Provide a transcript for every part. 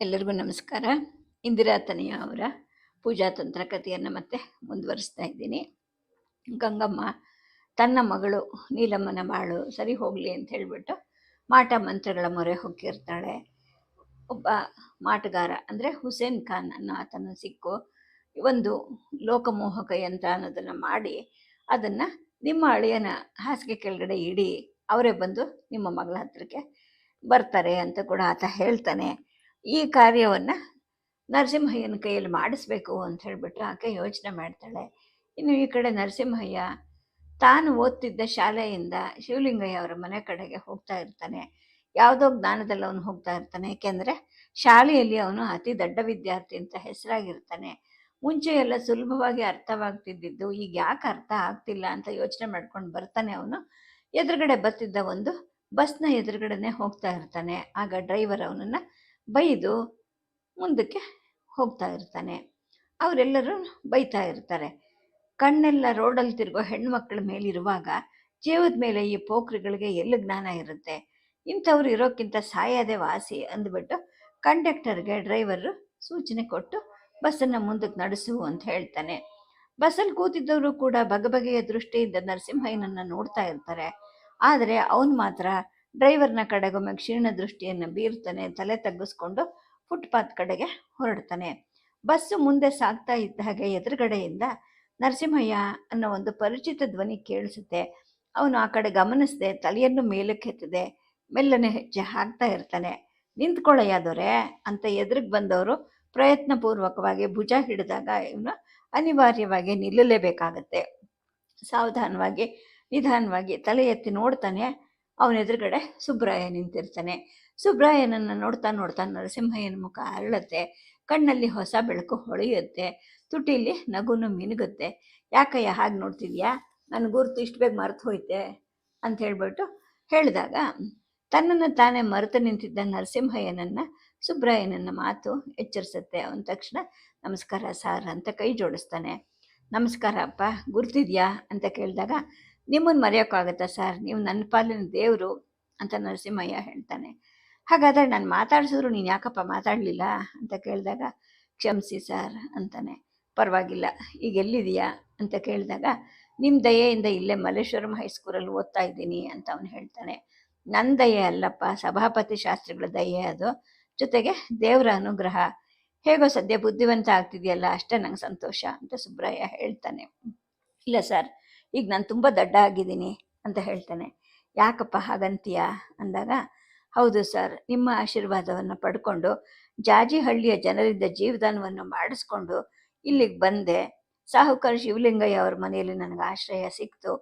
ಎಲ್ಲರಿಗೂ ನಮಸ್ಕಾರ. ಇಂದಿರಾ ತನಿಯ ಅವರ ಪೂಜಾ ತಂತ್ರ ಕಥೆಯನ್ನು ಮತ್ತೆ ಮುಂದುವರಿಸ್ತಾ ಇದ್ದೀನಿ. ಗಂಗಮ್ಮ, ತನ್ನ ಮಗಳು ನೀಲಮ್ಮನ ಬಾಳು ಸರಿ ಹೋಗಲಿ ಅಂತ ಹೇಳಿಬಿಟ್ಟು ಮಾಟ ಮಂತ್ರಗಳ ಮೊರೆ ಹೊಕ್ಕಿರ್ತಾಳೆ. ಒಬ್ಬ ಮಾಟಗಾರ ಅಂದರೆ ಹುಸೇನ್ ಖಾನ್ ಅನ್ನೋ ಆತನ ಸಿಕ್ಕು. ಒಂದು ಲೋಕಮೋಹಕ ಯಂತ್ರ ಅನ್ನೋದನ್ನು ಮಾಡಿ ಅದನ್ನು ನಿಮ್ಮ ಅಳಿಯನ ಹಾಸಿಗೆ ಕೆಳಗಡೆ ಇಡಿ, ಅವರೇ ಬಂದು ನಿಮ್ಮ ಮಗಳ ಹತ್ರಕ್ಕೆ ಬರ್ತಾರೆ ಅಂತ ಕೂಡ ಆತ ಹೇಳ್ತಾನೆ. ಈ ಕಾರ್ಯವನ್ನು ನರಸಿಂಹಯ್ಯನ ಕೈಯಲ್ಲಿ ಮಾಡಿಸ್ಬೇಕು ಅಂತ ಹೇಳಿಬಿಟ್ಟು ಆಕೆ ಯೋಚನೆ ಮಾಡ್ತಾಳೆ. ಇನ್ನು ಈ ಕಡೆ ನರಸಿಂಹಯ್ಯ ತಾನು ಓದ್ತಿದ್ದ ಶಾಲೆಯಿಂದ ಶಿವಲಿಂಗಯ್ಯ ಅವರ ಮನೆ ಕಡೆಗೆ ಹೋಗ್ತಾ ಇರ್ತಾನೆ. ಯಾವುದೋ ಜ್ಞಾನದಲ್ಲಿ ಅವನು ಹೋಗ್ತಾ ಇರ್ತಾನೆ. ಏಕೆಂದರೆ ಶಾಲೆಯಲ್ಲಿ ಅವನು ಅತಿ ದೊಡ್ಡ ವಿದ್ಯಾರ್ಥಿ ಅಂತ ಹೆಸರಾಗಿರ್ತಾನೆ. ಮುಂಚೆ ಎಲ್ಲ ಸುಲಭವಾಗಿ ಅರ್ಥವಾಗ್ತಿದ್ದಿದ್ದು, ಈಗ ಯಾಕೆ ಅರ್ಥ ಆಗ್ತಿಲ್ಲ ಅಂತ ಯೋಚನೆ ಮಾಡ್ಕೊಂಡು ಬರ್ತಾನೆ ಅವನು. ಎದುರುಗಡೆ ಬರ್ತಿದ್ದ ಒಂದು ಬಸ್ನ ಎದುರುಗಡೆನೆ ಹೋಗ್ತಾ ಇರ್ತಾನೆ. ಆಗ ಡ್ರೈವರ್ ಅವನನ್ನು ಬೈದು ಮುಂದಕ್ಕೆ ಹೋಗ್ತಾ ಇರ್ತಾನೆ. ಅವರೆಲ್ಲರೂ ಬೈತಾ ಇರ್ತಾರೆ. ಕಣ್ಣೆಲ್ಲ ರೋಡಲ್ಲಿ ತಿರುಗೋ ಹೆಣ್ಮಕ್ಳ ಮೇಲಿರುವಾಗ ಜೀವದ ಮೇಲೆ ಈ ಪೋಖ್ರಿಗಳಿಗೆ ಎಲ್ಲಿ ಜ್ಞಾನ ಇರುತ್ತೆ? ಇಂಥವ್ರು ಇರೋಕ್ಕಿಂತ ಸಾಯೋದೇ ವಾಸಿ ಅಂದ್ಬಿಟ್ಟು ಕಂಡಕ್ಟರ್ಗೆ ಡ್ರೈವರು ಸೂಚನೆ ಕೊಟ್ಟು ಬಸ್ಸನ್ನು ಮುಂದಕ್ಕೆ ನಡೆಸು ಅಂತ ಹೇಳ್ತಾನೆ. ಬಸ್ಸಲ್ಲಿ ಕೂತಿದ್ದವರು ಕೂಡ ಬಗೆಬಗೆಯ ದೃಷ್ಟಿಯಿಂದ ನರಸಿಂಹಯ್ಯನನ್ನು ನೋಡ್ತಾ ಇರ್ತಾರೆ. ಆದರೆ ಅವನು ಮಾತ್ರ ಡ್ರೈವರ್ನ ಕಡೆಗೊಮ್ಮೆ ಕ್ಷೀಣ ದೃಷ್ಟಿಯನ್ನು ಬೀರ್ತಾನೆ ತಲೆ ತಗ್ಗಿಸ್ಕೊಂಡು ಫುಟ್ಪಾತ್ ಕಡೆಗೆ ಹೊರಡ್ತಾನೆ. ಬಸ್ಸು ಮುಂದೆ ಸಾಗ್ತಾ ಇದ್ದ ಹಾಗೆ ಎದುರುಗಡೆಯಿಂದ ನರಸಿಂಹಯ್ಯ ಅನ್ನೋ ಒಂದು ಪರಿಚಿತ ಧ್ವನಿ ಕೇಳಿಸುತ್ತೆ. ಅವನು ಆ ಕಡೆ ಗಮನಿಸದೆ, ತಲೆಯನ್ನು ಮೇಲಕ್ಕೆ ಎತ್ತದೆ. ಮೆಲ್ಲನೆ ಹೆಜ್ಜೆ ಹಾಕ್ತಾ ಇರ್ತಾನೆ. ನಿಂತ್ಕೊಳ್ಳಯ್ಯ ದೊರೆ ಅಂತ ಎದುರಿಗೆ ಬಂದವರು ಪ್ರಯತ್ನಪೂರ್ವಕವಾಗಿ ಭುಜ ಹಿಡಿದಾಗ ಇವನು ಅನಿವಾರ್ಯವಾಗಿ ನಿಲ್ಲಲೇಬೇಕಾಗತ್ತೆ. ಸಾವಧಾನವಾಗಿ, ನಿಧಾನವಾಗಿ ತಲೆ ಎತ್ತಿ ನೋಡ್ತಾನೆ. ಅವನ ಎದುರುಗಡೆ ಸುಬ್ರಾಯ ನಿಂತಿರ್ತಾನೆ. ಸುಬ್ರಾಯನನ್ನು ನೋಡ್ತಾ ನೋಡ್ತಾ ನರಸಿಂಹಯ್ಯನ ಮುಖ ಅರಳುತ್ತೆ, ಕಣ್ಣಲ್ಲಿ ಹೊಸ ಬೆಳಕು ಹೊಳೆಯುತ್ತೆ, ತುಟಿಲಿ ನಗುನು ಮಿನುಗುತ್ತೆ. ಯಾಕಯ್ಯ ಹಾಗೆ ನೋಡ್ತಿದ್ಯಾ? ನನ್ನ ಗುರುತು ಇಷ್ಟು ಬೇಗ ಮರೆತು ಹೋಯ್ತೆ ಅಂತ ಹೇಳ್ಬಿಟ್ಟು ಹೇಳಿದಾಗ, ತನ್ನನ್ನು ತಾನೇ ಮರೆತು ನಿಂತಿದ್ದ ನರಸಿಂಹಯ್ಯನನ್ನು ಸುಬ್ರಾಯನನ್ನ ಮಾತು ಎಚ್ಚರಿಸುತ್ತೆ. ಅವನ ತಕ್ಷಣ, ನಮಸ್ಕಾರ ಸಾರ್ ಅಂತ ಕೈ ಜೋಡಿಸ್ತಾನೆ. ನಮಸ್ಕಾರ ಅಪ್ಪ ಗುರ್ತಿದ್ಯಾ? ಅಂತ ಕೇಳಿದಾಗ ನಿಮ್ಮನ್ನು ಮರೆಯೋಕ್ಕಾಗತ್ತಾ ಸರ್? ನೀವು ನನ್ನ ಪಾಲಿನ ದೇವರು ಅಂತ ನರಸಿಂಹಯ್ಯ ಹೇಳ್ತಾನೆ. ಹಾಗಾದರೆ ನಾನು ಮಾತಾಡಿಸಿದ್ರು ನೀನು ಯಾಕಪ್ಪ ಮಾತಾಡಲಿಲ್ಲ ಅಂತ ಕೇಳಿದಾಗ, ಕ್ಷಮಿಸಿ ಸರ್ ಅಂತಾನೆ. ಪರವಾಗಿಲ್ಲ, ಈಗ ಎಲ್ಲಿದೆಯಾ ಅಂತ ಕೇಳಿದಾಗ ನಿಮ್ಮ ದಯೆಯಿಂದ ಇಲ್ಲೇ ಮಲ್ಲೇಶ್ವರಂ ಹೈಸ್ಕೂಲಲ್ಲಿ ಓದ್ತಾ ಇದ್ದೀನಿ ಅಂತ ಅವನು ಹೇಳ್ತಾನೆ. ನನ್ನ ದಯೆ ಅಲ್ಲಪ್ಪ, ಸಭಾಪತಿ ಶಾಸ್ತ್ರಿಗಳ ದಯೆ ಅದು. ಜೊತೆಗೆ ದೇವರ ಅನುಗ್ರಹ. ಹೇಗೋ ಸದ್ಯ ಬುದ್ಧಿವಂತ ಆಗ್ತಿದೆಯಲ್ಲ, ಅಷ್ಟೇ ನಂಗೆ ಸಂತೋಷ ಅಂತ ಸುಬ್ರಯ್ಯ ಹೇಳ್ತಾನೆ. ಇಲ್ಲ ಸರ್ ಈಗ ನಾನು ತುಂಬ ದಡ್ಡ ಆಗಿದ್ದೀನಿ ಅಂತ ಹೇಳ್ತಾನೆ. ಯಾಕಪ್ಪ ಹಾಗಂತೀಯ? ಅಂದಾಗ, ಹೌದು ಸರ್, ನಿಮ್ಮ ಆಶೀರ್ವಾದವನ್ನು ಪಡ್ಕೊಂಡು ಜಾಜಿಹಳ್ಳಿಯ ಜನರಿಂದ ಜೀವದಾನವನ್ನು ಮಾಡಿಸ್ಕೊಂಡು ಇಲ್ಲಿಗೆ ಬಂದೆ. ಸಾಹುಕಾರ ಶಿವಲಿಂಗಯ್ಯ ಅವ್ರ ಮನೆಯಲ್ಲಿ ನನಗೆ ಆಶ್ರಯ ಸಿಕ್ತು.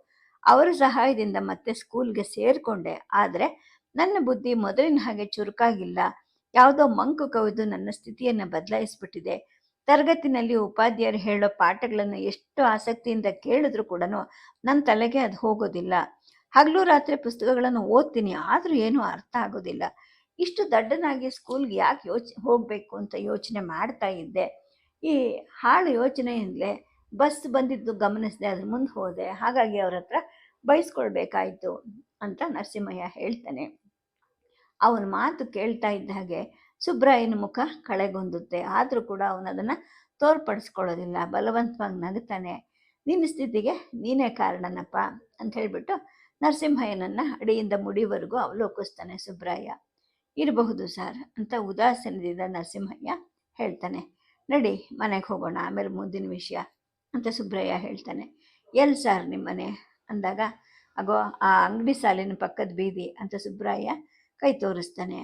ಅವರ ಸಹಾಯದಿಂದ ಮತ್ತೆ ಸ್ಕೂಲ್ಗೆ ಸೇರಿಕೊಂಡೆ. ಆದರೆ ನನ್ನ ಬುದ್ಧಿ ಮೊದಲಿನ ಹಾಗೆ ಚುರುಕಾಗಿಲ್ಲ. ಯಾವುದೋ ಮಂಕು ಕವಿದು ನನ್ನ ಸ್ಥಿತಿಯನ್ನು ಬದಲಾಯಿಸ್ಬಿಟ್ಟಿದೆ. ತರಗತಿನಲ್ಲಿ ಉಪಾಧ್ಯಾಯರು ಹೇಳೋ ಪಾಠಗಳನ್ನು ಎಷ್ಟು ಆಸಕ್ತಿಯಿಂದ ಕೇಳಿದ್ರು ಕೂಡ ನನ್ನ ತಲೆಗೆ ಅದು ಹೋಗೋದಿಲ್ಲ. ಹಗಲು ರಾತ್ರಿ ಪುಸ್ತಕಗಳನ್ನು ಓದ್ತೀನಿ, ಆದರೂ ಏನೂ ಅರ್ಥ ಆಗೋದಿಲ್ಲ. ಇಷ್ಟು ದಡ್ಡನಾಗಿ ಸ್ಕೂಲ್ಗೆ ಯಾಕೆ ಯೋಚ್, ಹೋಗಬೇಕು ಅಂತ ಯೋಚನೆ ಮಾಡ್ತಾ ಇದ್ದೆ. ಈ ಹಾಳು ಯೋಚನೆಯಿಂದಲೇ ಬಸ್ ಬಂದಿದ್ದು ಗಮನಿಸಿದೆ, ಅದ್ರ ಮುಂದೆ ಹೋದೆ. ಹಾಗಾಗಿ ಅವ್ರ ಹತ್ರ ಬಯಸ್ಕೊಳ್ಬೇಕಾಯ್ತು ಅಂತ ನರಸಿಂಹಯ್ಯ ಹೇಳ್ತಾನೆ. ಅವನ ಮಾತು ಕೇಳ್ತಾ ಇದ್ದ ಹಾಗೆ ಸುಬ್ರಾಯನ ಮುಖ ಕಳೆಗೊಂದುತ್ತೆ ಆದರೂ ಕೂಡ ಅವನು ಅದನ್ನು ತೋರ್ಪಡಿಸ್ಕೊಳ್ಳೋದಿಲ್ಲ. ಬಲವಂತವಾಗಿ ನಗುತ್ತಾನೆ ನಿನ್ನ ಸ್ಥಿತಿಗೆ ನೀನೇ ಕಾರಣನಪ್ಪ ಅಂತ ಹೇಳಿಬಿಟ್ಟು ನರಸಿಂಹಯ್ಯನನ್ನು ಅಡಿಯಿಂದ ಮುಡಿವರೆಗೂ ಅವಲೋಕಿಸ್ತಾನೆ ಸುಬ್ರಾಯ. ಇರಬಹುದು ಸರ್ ಅಂತ ಉದಾಸೀನದಿಂದ ನರಸಿಂಹಯ್ಯ ಹೇಳ್ತಾನೆ. ನಡಿ, ಮನೆಗೆ ಹೋಗೋಣ, ಆಮೇಲೆ ಮುಂದಿನ ವಿಷಯ ಅಂತ ಸುಬ್ರಯ್ಯ ಹೇಳ್ತಾನೆ. ಎಲ್ಲಿ ಸರ್ ನಿಮ್ಮನೆ ಅಂದಾಗ ಆಗೋ ಆ ಅಂಗಡಿ ಸಾಲಿನ ಪಕ್ಕದ ಬೀದಿ ಅಂತ ಸುಬ್ರಾಯ ಕೈ ತೋರಿಸ್ತಾನೆ.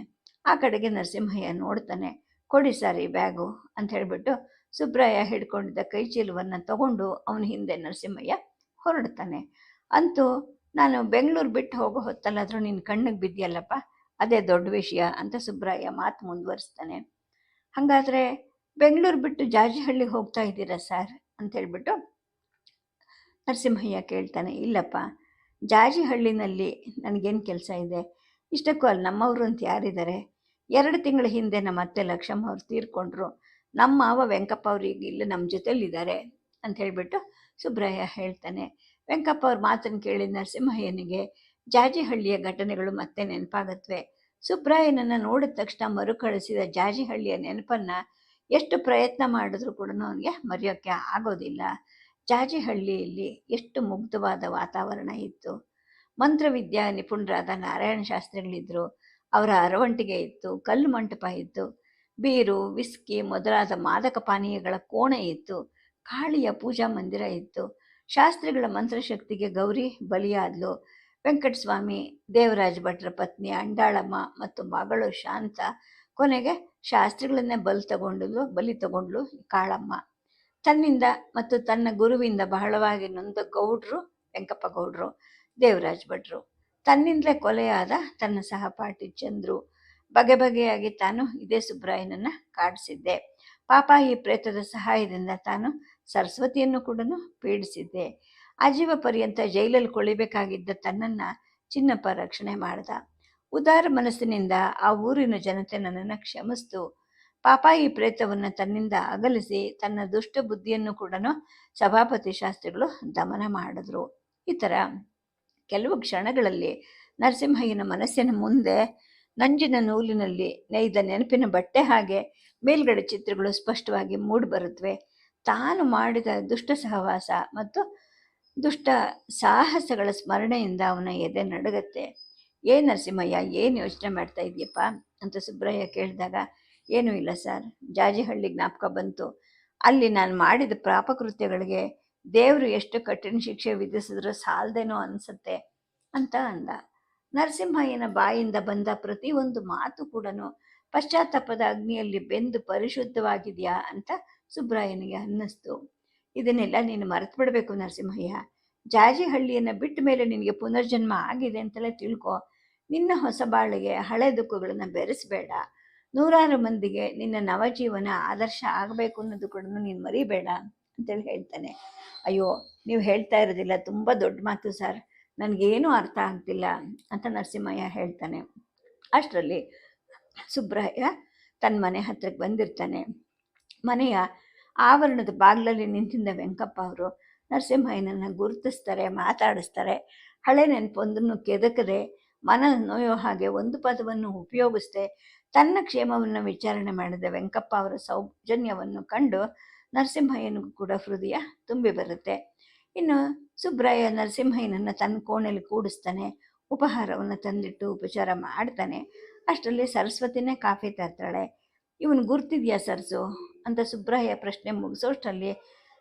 ಆ ಕಡೆಗೆ ನರಸಿಂಹಯ್ಯ ನೋಡ್ತಾನೆ, ಕೊಡಿ ಸರ್ ಈ ಬ್ಯಾಗು, ಅಂತ ಹೇಳಿಬಿಟ್ಟು ಸುಬ್ರಾಯ ಹಿಡ್ಕೊಂಡಿದ್ದ ಕೈ ಚೀಲವನ್ನು ತಗೊಂಡು ಅವನ ಹಿಂದೆ ನರಸಿಂಹಯ್ಯ ಹೊರಡ್ತಾನೆ. ಅಂತೂ ನಾನು ಬೆಂಗಳೂರು ಬಿಟ್ಟು ಹೋಗೋ ಹೊತ್ತಲ್ಲಾದರೂ ನಿನ್ನ ಕಣ್ಣಿಗೆ ಬಿದ್ದಿಯಲ್ಲಪ್ಪ ಅದೇ ದೊಡ್ಡ ವಿಷಯ, ಅಂತ ಸುಬ್ರಾಯ ಮಾತು ಮುಂದುವರಿಸ್ತಾನೆ. ಹಾಗಾದರೆ ಬೆಂಗಳೂರು ಬಿಟ್ಟು ಜಾಜಿಹಳ್ಳಿಗೆ ಹೋಗ್ತಾ ಇದ್ದೀರಾ ಸರ್? ಅಂತ ಹೇಳ್ಬಿಟ್ಟು ನರಸಿಂಹಯ್ಯ ಕೇಳ್ತಾನೆ. ಇಲ್ಲಪ್ಪ ಜಾಜಿಹಳ್ಳಿನಲ್ಲಿ ನನಗೇನು ಕೆಲಸ ಇದೆ? ಇಷ್ಟಕ್ಕೂ ಅಲ್ಲಿ ನಮ್ಮವರು ಅಂತ ಯಾರಿದ್ದಾರೆ? ಎರಡು ತಿಂಗಳ ಹಿಂದೆ ನಮ್ಮ ಅತ್ತೆ ಲಕ್ಷ್ಮಮ್ಮ ಅವ್ರು ತೀರ್ಕೊಂಡ್ರು. ನಮ್ಮ ಮಾವ ವೆಂಕಪ್ಪ ಅವ್ರಿಗೆ ಇಲ್ಲಿ ನಮ್ಮ ಜೊತೆಲಿದ್ದಾರೆ ಅಂತ ಹೇಳಿಬಿಟ್ಟು ಸುಬ್ರಯ್ಯ ಹೇಳ್ತಾನೆ. ವೆಂಕಪ್ಪ ಅವ್ರ ಮಾತನ್ನು ಕೇಳಿ ನರಸಿಂಹಯ್ಯನಿಗೆ, ಜಾಜಿಹಳ್ಳಿಯ ಘಟನೆಗಳು ಮತ್ತೆ ನೆನಪಾಗತ್ವೆ. ಸುಬ್ರಾಯನನ್ನು ನೋಡಿದ ತಕ್ಷಣ ಮರುಕಳಿಸಿದ ಜಾಜಿಹಳ್ಳಿಯ ನೆನಪನ್ನ ಎಷ್ಟು ಪ್ರಯತ್ನ ಮಾಡಿದ್ರೂ ಕೂಡ ಅವನಿಗೆ ಮರೆಯೋಕ್ಕೆ ಆಗೋದಿಲ್ಲ. ಜಾಜಿಹಳ್ಳಿಯಲ್ಲಿ ಎಷ್ಟು ಮುಗ್ಧವಾದ ವಾತಾವರಣ ಇತ್ತು. ಮಂತ್ರವಿದ್ಯಾ ನಿಪುಣರಾದ ನಾರಾಯಣ ಶಾಸ್ತ್ರಿಗಳಿದ್ರು. ಅವರ ಅರವಂಟಿಗೆ ಇತ್ತು, ಕಲ್ಲು ಮಂಟಪ ಇತ್ತು, ಬೀರು, ವಿಸ್ಕಿ ಮೊದಲಾದ ಮಾದಕ ಪಾನೀಯಗಳ ಕೋಣೆ ಇತ್ತು, ಕಾಳಿಯ ಪೂಜಾ ಮಂದಿರ ಇತ್ತು, ಶಾಸ್ತ್ರಿಗಳ ಮಂತ್ರಶಕ್ತಿಗೆ ಗೌರಿ ಬಲಿಯಾದ್ಲು, ವೆಂಕಟಸ್ವಾಮಿ, ದೇವರಾಜ ಭಟ್ರ ಪತ್ನಿ ಅಂಡಾಳಮ್ಮ ಮತ್ತು ಮಗಳು ಶಾಂತ ಕೊನೆಗೆ ಶಾಸ್ತ್ರಿಗಳನ್ನೇ ಬಲಿ ತಗೊಂಡಲು, ಬಲಿ ತಗೊಂಡ್ಲು ಕಾಳಮ್ಮ. ತನ್ನಿಂದ ಮತ್ತು ತನ್ನ ಗುರುವಿಂದ ಬಹಳವಾಗಿ ನೊಂದ ಗೌಡ್ರು, ವೆಂಕಪ್ಪ ಗೌಡ್ರು, ದೇವರಾಜ ಭಟ್ರು. ತನ್ನಿಂದಲೇ ಕೊಲೆಯಾದ ತನ್ನ ಸಹಪಾಠಿ ಚಂದ್ರು ಬಗೆ ಬಗೆಯಾಗಿ ತಾನು ಇದೇ ಸುಬ್ರಾಯನನ್ನ ಕಾಡಿಸಿದ್ದೆ. ಪಾಪ ಈ ಪ್ರೇತದ ಸಹಾಯದಿಂದ ತಾನು ಸರಸ್ವತಿಯನ್ನು ಕೂಡ ಪೀಡಿಸಿದ್ದೆ. ಆಜೀವ ಪರ್ಯಂತ ಜೈಲಲ್ಲಿ ಕೊಳಿಬೇಕಾಗಿದ್ದ ತನ್ನನ್ನ ಚಿನ್ನಪ್ಪ ರಕ್ಷಣೆ ಮಾಡ್ದ. ಉದಾರ ಮನಸ್ಸಿನಿಂದ ಆ ಊರಿನ ಜನತೆ ನನ್ನನ್ನು ಕ್ಷಮಿಸ್ತು. ಪಾಪ ಈ ಪ್ರೇತವನ್ನು ತನ್ನಿಂದ ಅಗಲಿಸಿ ತನ್ನ ದುಷ್ಟ ಬುದ್ಧಿಯನ್ನು ಕೂಡ ಸಭಾಪತಿ ಶಾಸ್ತ್ರಿಗಳು ದಮನ ಮಾಡಿದ್ರು. ಈ ಥರ ಕೆಲವು ಕ್ಷಣಗಳಲ್ಲಿ ನರಸಿಂಹಯ್ಯನ ಮನಸ್ಸಿನ ಮುಂದೆ ನಂಜಿನ ನೂಲಿನಲ್ಲಿ ನೇಯ್ದ ನೆನಪಿನ ಬಟ್ಟೆ ಹಾಗೆ ಮೇಲ್ಗಡೆ ಚಿತ್ರಗಳು ಸ್ಪಷ್ಟವಾಗಿ ಮೂಡಿಬರುತ್ತವೆ ತಾನು ಮಾಡಿದ ದುಷ್ಟ ಸಹವಾಸ ಮತ್ತು ದುಷ್ಟ ಸಾಹಸಗಳ ಸ್ಮರಣೆಯಿಂದ ಅವನ ಎದೆ ನಡುಗತ್ತೆ. ಏ ನರಸಿಂಹಯ್ಯ, ಏನು ಯೋಚನೆ ಮಾಡ್ತಾ ಇದೆಯಪ್ಪ? ಅಂತ ಸುಬ್ರಯ್ಯ ಕೇಳಿದಾಗ, ಏನೂ ಇಲ್ಲ ಸರ್. ಜಾಜಿಹಳ್ಳಿ ಜ್ಞಾಪಕ ಬಂತು. ಅಲ್ಲಿ ನಾನು ಮಾಡಿದ ಪಾಪಕೃತ್ಯಗಳಿಗೆ ದೇವರು ಎಷ್ಟು ಕಠಿಣ ಶಿಕ್ಷೆ ವಿಧಿಸಿದ್ರು ಸಾಲದೇನೋ ಅನಿಸುತ್ತೆ ಅಂತ ಅಂದ. ನರಸಿಂಹಯ್ಯನ ಬಾಯಿಂದ ಬಂದ ಪ್ರತಿಯೊಂದು ಮಾತು ಕೂಡ ಪಶ್ಚಾತ್ತಾಪದ ಅಗ್ನಿಯಲ್ಲಿ ಬೆಂದು ಪರಿಶುದ್ಧವಾಗಿದೆಯಾ ಅಂತ ಸುಬ್ರಾಯನಿಗೆ ಅನ್ನಿಸ್ತು. ಇದನ್ನೆಲ್ಲ ನೀನು ಮರೆತು ಬಿಡಬೇಕು ನರಸಿಂಹಯ್ಯ. ಜಾಜಿಹಳ್ಳಿಯನ್ನು ಬಿಟ್ಟ ಮೇಲೆ ನಿನಗೆ ಪುನರ್ಜನ್ಮ ಆಗಿದೆ ಅಂತಲೇ ತಿಳ್ಕೊ. ನಿನ್ನ ಹೊಸ ಬಾಳಿಗೆ ಹಳೆ ದುಃಖಗಳನ್ನು ಬೆರೆಸಬೇಡ. ನೂರಾರು ಮಂದಿಗೆ ನಿನ್ನ ನವಜೀವನ ಆದರ್ಶ ಆಗಬೇಕು ಅನ್ನೋದು ಕೂಡ ನೀನು ಮರಿಬೇಡ. ಅಂತೇಳಿ ಹೇಳ್ತಾನೆ. ಅಯ್ಯೋ, ನೀವು ಹೇಳ್ತಾ ಇರೋದಿಲ್ಲ, ತುಂಬ ದೊಡ್ಡ ಮಾತು ಸರ್. ನನಗೇನು ಅರ್ಥ ಆಗ್ತಿಲ್ಲ ಅಂತ ನರಸಿಂಹಯ್ಯ ಹೇಳ್ತಾನೆ. ಅಷ್ಟರಲ್ಲಿ ಸುಬ್ರಾಯ ತನ್ನ ಮನೆ ಹತ್ರಕ್ಕೆ ಬಂದಿರ್ತಾನೆ. ಮನೆಯ ಆವರಣದ ಬಾಗಿಲಲ್ಲಿ ನಿಂತಿದ್ದ ವೆಂಕಪ್ಪ ಅವರು, ನರಸಿಂಹಯ್ಯನನ್ನು ಗುರುತಿಸ್ತಾರೆ, ಮಾತಾಡಿಸ್ತಾರೆ. ಹಳೆ ನೆನಪೊಂದನ್ನು ಕೆದಕದೆ ಮನ ನೋಯೋ ಹಾಗೆ ಒಂದು ಪದವನ್ನು ಉಪಯೋಗಿಸದೆ ತನ್ನ ಕ್ಷೇಮವನ್ನು ವಿಚಾರಣೆ ಮಾಡಿದ ವೆಂಕಪ್ಪ ಅವರ ಸೌಜನ್ಯವನ್ನು ಕಂಡು ನರಸಿಂಹಯ್ಯನಿಗೂ ಕೂಡ ಹೃದಯ ತುಂಬಿ ಬರುತ್ತೆ. ಇನ್ನು ಸುಬ್ರಾಯ ನರಸಿಂಹಯ್ಯನನ್ನು ತನ್ನ ಕೋಣೆಯಲ್ಲಿ ಕೂಡಿಸ್ತಾನೆ, ಉಪಹಾರವನ್ನು ತಂದಿಟ್ಟು ಉಪಚಾರ ಮಾಡ್ತಾನೆ. ಅಷ್ಟರಲ್ಲಿ ಸರಸ್ವತಿನೇ ಕಾಫಿ ತರ್ತಾಳೆ. ಇವನು ಗುರ್ತಿದೆಯಾ ಸರಸು? ಅಂತ ಸುಬ್ರಾಯ ಪ್ರಶ್ನೆ ಮುಗಿಸೋಷ್ಟರಲ್ಲಿ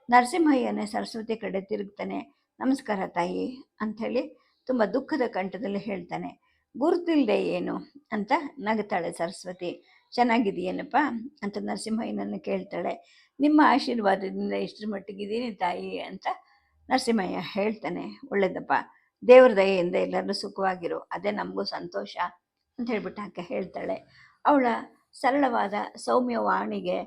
ನರಸಿಂಹಯ್ಯನೇ ಸರಸ್ವತಿ ಕಡೆ ತಿರುಗ್ತಾನೆ. ನಮಸ್ಕಾರ ತಾಯಿ ಅಂಥೇಳಿ ತುಂಬ ದುಃಖದ ಕಂಠದಲ್ಲಿ ಹೇಳ್ತಾನೆ. ಗುರುತಿಲ್ಲದೆ ಏನು? ಅಂತ ನಗ್ತಾಳೆ ಸರಸ್ವತಿ. ಚೆನ್ನಾಗಿದೆಯೇನಪ್ಪ ಅಂತ ನರಸಿಂಹಯ್ಯನನ್ನು ಕೇಳ್ತಾಳೆ. ನಿಮ್ಮ ಆಶೀರ್ವಾದದಿಂದ ಇಷ್ಟರ ಮಟ್ಟಿಗಿದ್ದೀನಿ ತಾಯಿ ಅಂತ ನರಸಿಂಹಯ್ಯ ಹೇಳ್ತಾನೆ. ಒಳ್ಳೇದಪ್ಪ. ದೇವ್ರ ದಯೆಯಿಂದ ಎಲ್ಲರೂ ಸುಖವಾಗಿರು. ಅದೇ ನಮಗೂ ಸಂತೋಷ ಅಂತ ಹೇಳ್ಬಿಟ್ಟು ಆಕೆ ಹೇಳ್ತಾಳೆ. ಅವಳ ಸರಳವಾದ ಸೌಮ್ಯ ವಾಣಿಗೆ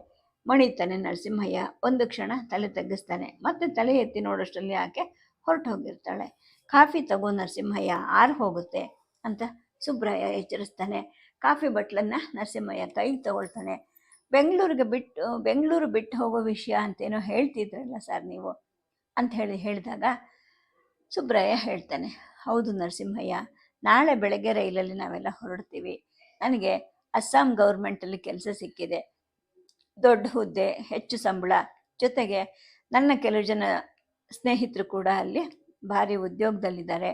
ಮಣಿತಾನೆ ನರಸಿಂಹಯ್ಯ. ಒಂದು ಕ್ಷಣ ತಲೆ ತಗ್ಗಿಸ್ತಾನೆ. ಮತ್ತೆ ತಲೆ ಎತ್ತಿ ನೋಡೋಷ್ಟರಲ್ಲಿ ಆಕೆ ಹೊರಟು ಹೋಗಿರ್ತಾಳೆ ಕಾಫಿ ತಗೋ ನರಸಿಂಹಯ್ಯ, ಆರು ಹೋಗುತ್ತೆ ಅಂತ ಸುಬ್ರಾಯ ಎಚ್ಚರಿಸ್ತಾನೆ. ಕಾಫಿ ಬಟ್ಲನ್ನು ನರಸಿಂಹಯ್ಯ ಕೈಗೆ ತಗೊಳ್ತಾನೆ. ಬೆಂಗಳೂರಿಗೆ ಬಿಟ್ಟು ಬೆಂಗಳೂರು ಬಿಟ್ಟು ಹೋಗೋ ವಿಷಯ ಅಂತೇನೋ ಹೇಳ್ತಿದ್ರಲ್ಲ ಸರ್ ನೀವು ಅಂತ ಹೇಳಿ, ಹೇಳಿದಾಗ ಸುಬ್ರಯ್ಯ ಹೇಳ್ತಾನೆ, ಹೌದು ನರಸಿಂಹಯ್ಯ, ನಾಳೆ ಬೆಳಗ್ಗೆ ರೈಲಲ್ಲಿ ನಾವೆಲ್ಲ ಹೊರಡ್ತೀವಿ. ನನಗೆ ಅಸ್ಸಾಂ ಗೌರ್ಮೆಂಟಲ್ಲಿ ಕೆಲಸ ಸಿಕ್ಕಿದೆ. ದೊಡ್ಡ ಹುದ್ದೆ, ಹೆಚ್ಚು ಸಂಬಳ, ಜೊತೆಗೆ ನನ್ನ ಕೆಲವು ಜನ ಸ್ನೇಹಿತರು ಕೂಡ ಅಲ್ಲಿ ಭಾರಿ ಉದ್ಯೋಗದಲ್ಲಿದ್ದಾರೆ.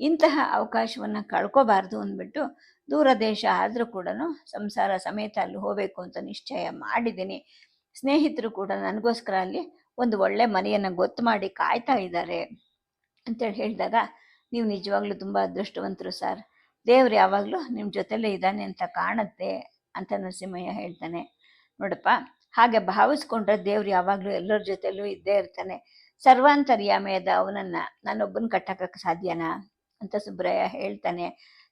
ಇಂತಹ ಅವಕಾಶವನ್ನು ಕಳ್ಕೋಬಾರ್ದು ಅಂದ್ಬಿಟ್ಟು ದೂರ ದೇಶ ಆದರೂ ಕೂಡ ಸಂಸಾರ ಸಮೇತ ಅಲ್ಲಿ ಹೋಗಬೇಕು ಅಂತ ನಿಶ್ಚಯ ಮಾಡಿದ್ದೀನಿ. ಸ್ನೇಹಿತರು ಕೂಡ ನನಗೋಸ್ಕರ ಅಲ್ಲಿ ಒಂದು ಒಳ್ಳೆ ಮನೆಯನ್ನು ಗೊತ್ತು ಮಾಡಿ ಕಾಯ್ತಾ ಇದ್ದಾರೆ ಅಂತೇಳಿ ಹೇಳಿದಾಗ, ನೀವು ನಿಜವಾಗ್ಲೂ ತುಂಬ ಅದೃಷ್ಟವಂತರು ಸರ್. ದೇವ್ರು ಯಾವಾಗಲೂ ನಿಮ್ಮ ಜೊತೆಲೇ ಇದ್ದಾನೆ ಅಂತ ಕಾಣುತ್ತೆ ಅಂತ ನರಸಿಂಹಯ್ಯ ಹೇಳ್ತಾನೆ. ನೋಡಪ್ಪ, ಹಾಗೆ ಭಾವಿಸ್ಕೊಂಡ್ರೆ ದೇವ್ರು ಯಾವಾಗಲೂ ಎಲ್ಲರ ಜೊತೆಲೂ ಇದ್ದೇ ಇರ್ತಾನೆ. ಸರ್ವಾಂತರ್ಯಾಮಯದ ಅವನನ್ನು ನಾನೊಬ್ಬನ ಕಟ್ಟಕ್ಕೆ ಸಾಧ್ಯನಾ? ಅಂತ ಸುಬ್ರಯ್ಯ ಹೇಳ್ತಾನೆ.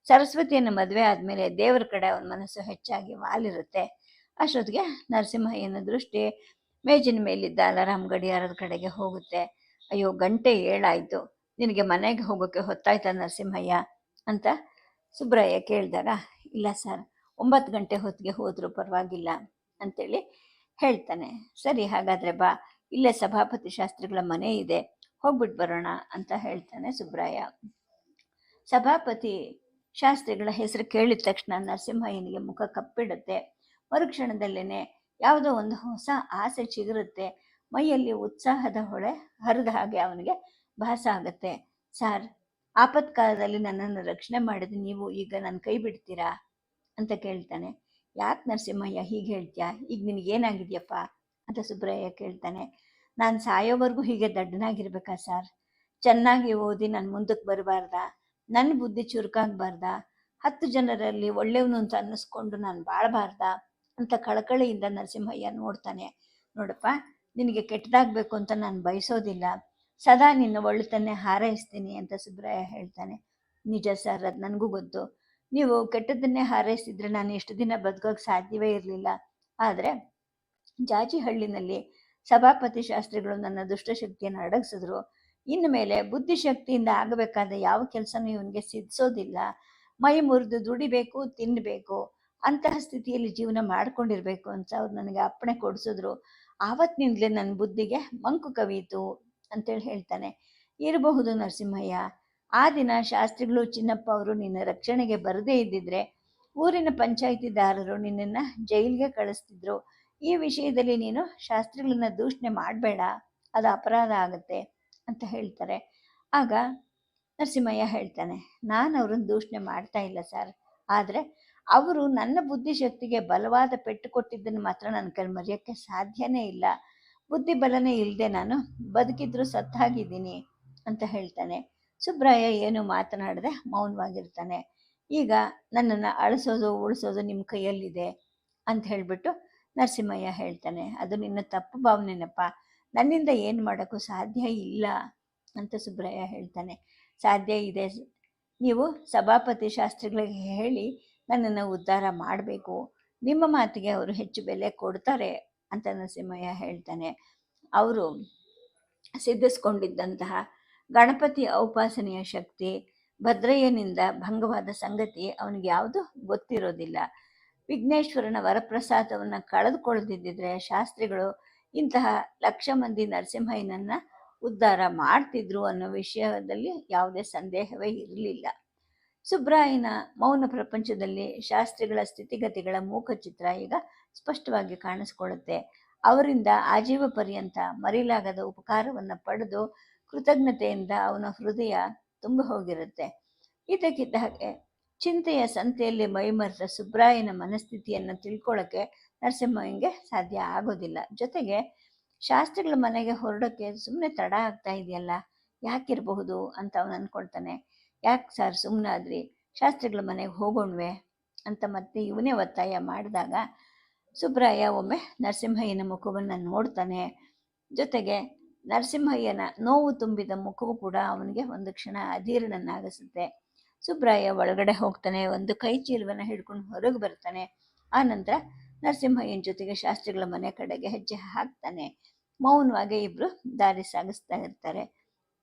ಸರಸ್ವತಿಯನ್ನು ಮದುವೆ ಆದಮೇಲೆ ದೇವರ ಕಡೆ ಅವನ ಮನಸ್ಸು ಹೆಚ್ಚಾಗಿ ವಾಲಿರುತ್ತೆ. ಅಷ್ಟೊತ್ತಿಗೆ ನರಸಿಂಹಯ್ಯನ ದೃಷ್ಟಿ ಮೇಜಿನ ಮೇಲಿದ್ದ ಅಲಾರಾಮ್ ಗಡಿಯಾರದ ಕಡೆಗೆ ಹೋಗುತ್ತೆ. ಅಯ್ಯೋ, ಗಂಟೆ ಏಳಾಯಿತು. ನಿನಗೆ ಮನೆಗೆ ಹೋಗೋಕ್ಕೆ ಹೊತ್ತಾಯ್ತಾ ನರಸಿಂಹಯ್ಯ? ಅಂತ ಸುಬ್ರಯ್ಯ ಕೇಳಿದಾಗ, ಇಲ್ಲ ಸರ್, ಒಂಬತ್ತು ಗಂಟೆ ಹೊತ್ತಿಗೆ ಹೋದರೂ ಪರವಾಗಿಲ್ಲ ಅಂತೇಳಿ ಹೇಳ್ತಾನೆ. ಸರಿ, ಹಾಗಾದರೆ ಬಾ. ಇಲ್ಲೇ ಸಭಾಪತಿ ಶಾಸ್ತ್ರಿಗಳ ಮನೆ ಇದೆ. ಹೋಗ್ಬಿಟ್ಟು ಬರೋಣ ಅಂತ ಹೇಳ್ತಾನೆ ಸುಬ್ರಾಯ ಸಭಾಪತಿ ಶಾಸ್ತ್ರಿಗಳ ಹೆಸರು ಕೇಳಿದ ತಕ್ಷಣ ನರಸಿಂಹಯ್ಯನಿಗೆ ಮುಖ ಕಪ್ಪಿಡುತ್ತೆ. ಮರುಕ್ಷಣದಲ್ಲೇನೆ ಯಾವುದೋ ಒಂದು ಹೊಸ ಆಸೆ ಚಿಗುರುತ್ತೆ. ಮೈಯಲ್ಲಿ ಉತ್ಸಾಹದ ಹೊಳೆ ಹರಿದ ಹಾಗೆ ಅವನಿಗೆ ಭಾಸ ಆಗುತ್ತೆ. ಸಾರ್, ಆಪತ್ಕಾಲದಲ್ಲಿ ನನ್ನನ್ನು ರಕ್ಷಣೆ ಮಾಡಿದ ನೀವು ಈಗ ನನ್ನ ಕೈ ಬಿಡ್ತೀರಾ? ಅಂತ ಕೇಳ್ತಾನೆ. ಯಾಕೆ ನರಸಿಂಹಯ್ಯ ಹೀಗೆ ಹೇಳ್ತೀಯಾ? ಈಗ ನಿನಗೇನಾಗಿದೆಯಪ್ಪ ಅಂತ ಸುಬ್ರಯ್ಯ ಕೇಳ್ತಾನೆ. ನಾನು ಸಾಯೋವರೆಗೂ ಹೀಗೆ ದಡ್ಡನಾಗಿರ್ಬೇಕಾ ಸರ್? ಚೆನ್ನಾಗಿ ಓದಿ ನಾನು ಮುಂದಕ್ಕೆ ಬರಬಾರ್ದಾ? ನನ್ನ ಬುದ್ಧಿ ಚುರುಕಾಗಬಾರ್ದ ಹತ್ತು ಜನರಲ್ಲಿ ಒಳ್ಳೆಯವನು ಅಂತ ಅನ್ನಿಸ್ಕೊಂಡು ನಾನು ಬಾಳಬಾರ್ದ ಅಂತ ಕಳಕಳಿಯಿಂದ ನರಸಿಂಹಯ್ಯ ನೋಡ್ತಾನೆ. ನೋಡಪ್ಪ, ನಿನಗೆ ಕೆಟ್ಟದಾಗಬೇಕು ಅಂತ ನಾನು ಬಯಸೋದಿಲ್ಲ. ಸದಾ ನಿನ್ನ ಒಳ್ಳೆತನ್ನೇ ಹಾರೈಸ್ತೀನಿ ಅಂತ ಸುಬ್ರಾಯ ಹೇಳ್ತಾನೆ. ನಿಜ ಸರ್, ಅದು ನನಗೂ ಗೊತ್ತು. ನೀವು ಕೆಟ್ಟದನ್ನೇ ಹಾರೈಸಿದ್ರೆ ನಾನು ಎಷ್ಟು ದಿನ ಬದುಕೋಕೆ ಸಾಧ್ಯವೇ ಇರಲಿಲ್ಲ. ಆದರೆ ಜಾಜಿಹಳ್ಳಿನಲ್ಲಿ ಸಭಾಪತಿ ಶಾಸ್ತ್ರಿಗಳು ನನ್ನ ದುಷ್ಟಶಕ್ತಿಯನ್ನು ಅಡಗಿಸಿದ್ರು. ಇನ್ನು ಮೇಲೆ ಬುದ್ಧಿಶಕ್ತಿಯಿಂದ ಆಗಬೇಕಾದ ಯಾವ ಕೆಲಸನೂ ಇವನಿಗೆ ಸಿದ್ಧಿಸೋದಿಲ್ಲ ಮೈ ಮುರಿದು ದುಡಿಬೇಕು ತಿನ್ನಬೇಕು ಅಂತಹ ಸ್ಥಿತಿಯಲ್ಲಿ ಜೀವನ ಮಾಡ್ಕೊಂಡಿರ್ಬೇಕು ಅಂತ ಅವ್ರು ನನಗೆ ಅಪ್ಪಣೆ ಕೊಡಿಸಿದ್ರು. ಆವತ್ತಿನಿಂದಲೇ ನನ್ನ ಬುದ್ಧಿಗೆ ಮಂಕು ಕವಿಯಿತು ಅಂತೇಳಿ ಹೇಳ್ತಾನೆ. ಇರಬಹುದು ನರಸಿಂಹಯ್ಯ, ಆ ದಿನ ಶಾಸ್ತ್ರಿಗಳು ಚಿನ್ನಪ್ಪ ಅವರು ನಿನ್ನ ರಕ್ಷಣೆಗೆ ಬರದೇ ಇದ್ದಿದ್ರೆ ಊರಿನ ಪಂಚಾಯಿತಿದಾರರು ನಿನ್ನನ್ನು ಜೈಲಿಗೆ ಕಳಿಸ್ತಿದ್ರು. ಈ ವಿಷಯದಲ್ಲಿ ನೀನು ಶಾಸ್ತ್ರಿಗಳನ್ನ ದೂಷಣೆ ಮಾಡಬೇಡ, ಅದು ಅಪರಾಧ ಆಗುತ್ತೆ. ಅಂತ ಹೇಳ್ತಾರೆ. ಆಗ ನರಸಿಂಹಯ್ಯ ಹೇಳ್ತಾನೆ, ನಾನು ಅವ್ರನ್ನ ದೂಷಣೆ ಮಾಡ್ತಾ ಇಲ್ಲ ಸರ್. ಆದರೆ ಅವರು ನನ್ನ ಬುದ್ಧಿಶಕ್ತಿಗೆ ಬಲವಾದ ಪೆಟ್ಟು ಕೊಟ್ಟಿದ್ದನ್ನು ಮಾತ್ರ ನನ್ನ ಕೈ ಮರೆಯೋಕ್ಕೆ ಸಾಧ್ಯನೇ ಇಲ್ಲ. ಬುದ್ಧಿ ಬಲನೇ ಇಲ್ಲದೆ ನಾನು ಬದುಕಿದ್ರು ಸತ್ತಾಗಿದ್ದೀನಿ ಅಂತ ಹೇಳ್ತಾನೆ. ಸುಬ್ರಾಯ ಏನು ಮಾತನಾಡದೆ ಮೌನವಾಗಿರ್ತಾನೆ. ಈಗ ನನ್ನನ್ನು ಅಳಿಸೋದು, ಉಳಿಸೋದು ನಿಮ್ಮ ಕೈಯಲ್ಲಿದೆ ಅಂತ ಹೇಳಿಬಿಟ್ಟು ನರಸಿಂಹಯ್ಯ ಹೇಳ್ತಾನೆ. ಅದು ನಿನ್ನ ತಪ್ಪು ಭಾವನೆನಪ್ಪ. ನನ್ನಿಂದ ಏನು ಮಾಡೋಕ್ಕೂ ಸಾಧ್ಯ ಇಲ್ಲ ಅಂತ ಸುಬ್ರಯ್ಯ ಹೇಳ್ತಾನೆ. ಸಾಧ್ಯ ಇದೆ. ನೀವು ಸಭಾಪತಿ ಶಾಸ್ತ್ರಿಗಳಿಗೆ ಹೇಳಿ ನನ್ನನ್ನು ಉದ್ಧಾರ ಮಾಡಬೇಕು. ನಿಮ್ಮ ಮಾತಿಗೆ ಅವರು ಹೆಚ್ಚು ಬೆಲೆ ಕೊಡ್ತಾರೆ ಅಂತ ನರಸಿಂಹಯ್ಯ ಹೇಳ್ತಾನೆ. ಅವರು ಸಿದ್ಧಿಸ್ಕೊಂಡಿದ್ದಂತಹ ಗಣಪತಿ ಔಪಾಸನೆಯ ಶಕ್ತಿ, ಭದ್ರಯ್ಯನಿಂದ ಭಂಗವಾದ ಸಂಗತಿ ಅವನಿಗೆ ಯಾವುದು ಗೊತ್ತಿರೋದಿಲ್ಲ. ವಿಘ್ನೇಶ್ವರನ ವರಪ್ರಸಾದವನ್ನು ಕಳೆದುಕೊಳ್ಳದಿದ್ದರೆ ಶಾಸ್ತ್ರಿಗಳು ಇಂತಹ ಲಕ್ಷ ಮಂದಿ ನರಸಿಂಹಯ್ಯನನ್ನ ಉದ್ಧಾರ ಮಾಡ್ತಿದ್ರು ಅನ್ನೋ ವಿಷಯದಲ್ಲಿ ಯಾವುದೇ ಸಂದೇಹವೇ ಇರಲಿಲ್ಲ. ಸುಬ್ರಾಯನ ಮೌನ ಪ್ರಪಂಚದಲ್ಲಿ ಶಾಸ್ತ್ರಿಗಳ ಸ್ಥಿತಿಗತಿಗಳ ಮೂಕ ಚಿತ್ರ ಈಗ ಸ್ಪಷ್ಟವಾಗಿ ಕಾಣಿಸ್ಕೊಳ್ಳುತ್ತೆ. ಅವರಿಂದ ಆಜೀವ ಪರ್ಯಂತ ಮರಿಲಾಗದ ಉಪಕಾರವನ್ನು ಪಡೆದು ಕೃತಜ್ಞತೆಯಿಂದ ಅವನ ಹೃದಯ ತುಂಬ ಹೋಗಿರುತ್ತೆ. ಇದಕ್ಕಿದ್ದ ಹಾಗೆ ಚಿಂತೆಯ ಸಂತೆಯಲ್ಲಿ ಮೈಮರೆತ ಸುಬ್ರಾಯನ ಮನಸ್ಥಿತಿಯನ್ನು ತಿಳ್ಕೊಳ್ಳೋಕ್ಕೆ ನರಸಿಂಹಯ್ಯಂಗೆ ಸಾಧ್ಯ ಆಗೋದಿಲ್ಲ. ಜೊತೆಗೆ ಶಾಸ್ತ್ರಿಗಳ ಮನೆಗೆ ಹೊರಡೋಕ್ಕೆ ಸುಮ್ಮನೆ ತಡ ಆಗ್ತಾ ಇದೆಯಲ್ಲ, ಯಾಕಿರಬಹುದು ಅಂತ ಅವನು ಅಂದ್ಕೊಳ್ತಾನೆ ಯಾಕೆ ಸರ್ ಸುಮ್ಮನಾದ್ರಿ ಶಾಸ್ತ್ರಿಗಳ ಮನೆಗೆ ಹೋಗೋಣ್ವೆ ಅಂತ ಮತ್ತೆ ಇವನೇ ಒತ್ತಾಯ ಮಾಡಿದಾಗ ಸುಬ್ರಾಯ ಒಮ್ಮೆ ನರಸಿಂಹಯ್ಯನ ಮುಖವನ್ನು ನೋಡ್ತಾನೆ. ಜೊತೆಗೆ ನರಸಿಂಹಯ್ಯನ ನೋವು ತುಂಬಿದ ಮುಖವು ಕೂಡ ಅವನಿಗೆ ಒಂದು ಕ್ಷಣ ಅಧೀರ್ಣನಾಗಿಸುತ್ತೆ. ಸುಬ್ರಾಯ ಒಳಗಡೆ ಹೋಗ್ತಾನೆ, ಒಂದು ಕೈ ಚೀಲವನ್ನು ಹಿಡ್ಕೊಂಡು ಹೊರಗೆ ಬರ್ತಾನೆ. ಆ ನಂತರ ನರಸಿಂಹಯ್ಯನ ಜೊತೆಗೆ ಶಾಸ್ತ್ರಿಗಳ ಮನೆ ಕಡೆಗೆ ಹೆಜ್ಜೆ ಹಾಕ್ತಾನೆ. ಮೌನವಾಗಿ ಇಬ್ರು ದಾರಿ ಸಾಗಿಸ್ತಾ ಇರ್ತಾರೆ.